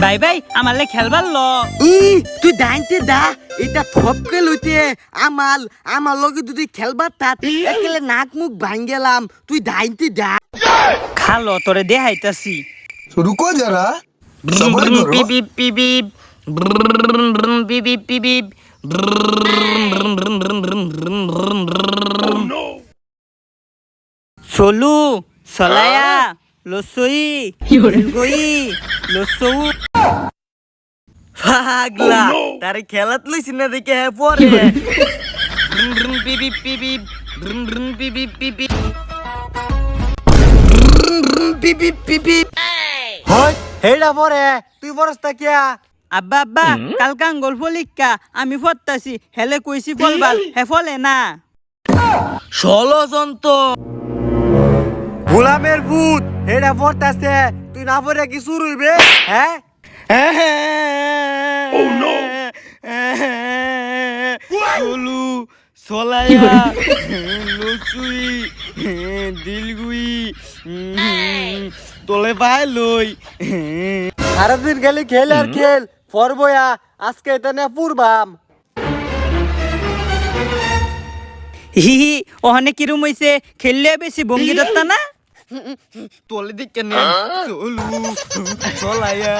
By ভাই আমার খেলবার ল ই তুই দাইতে দা এটা ফপকে লইতে আমাল আমার লগে তুই খেলবার একেলে নাক মুখ ভাঙ্গেলাম তুই দাইতে দা খালো তোরে দেহাইতাছি রুকো যারা সোলু চলায়া লসই গই লসৌ। পাগলা তারে খেলাত লইছি না দেখে হ্যাঁ পরে। পিপি পিপি হয় হেডা পরে তুই বরসতা কিয়া? আব্বা আব্বা কালকা গল্প লিখা আমি ফত্তাছি হেলে কইছি ফলবাল হে ফলে না। ষোলজন্ত গোলামের ভূত। হেডা পড়তাছে তুই না পড়ে কি শুরু হইবে? হ্যাঁ চলু চলায়া লচুই দিলগুই তোলে পাই লই সারাদিন গেলে খেল আর খেল পরবয়া আজকে এটা না পূর্বাম। হি হি ওখানে কিরম হইছে? খেললে বেশি ভঙ্গি দত্তা না? তোলে দিকে নে চলু চলায়া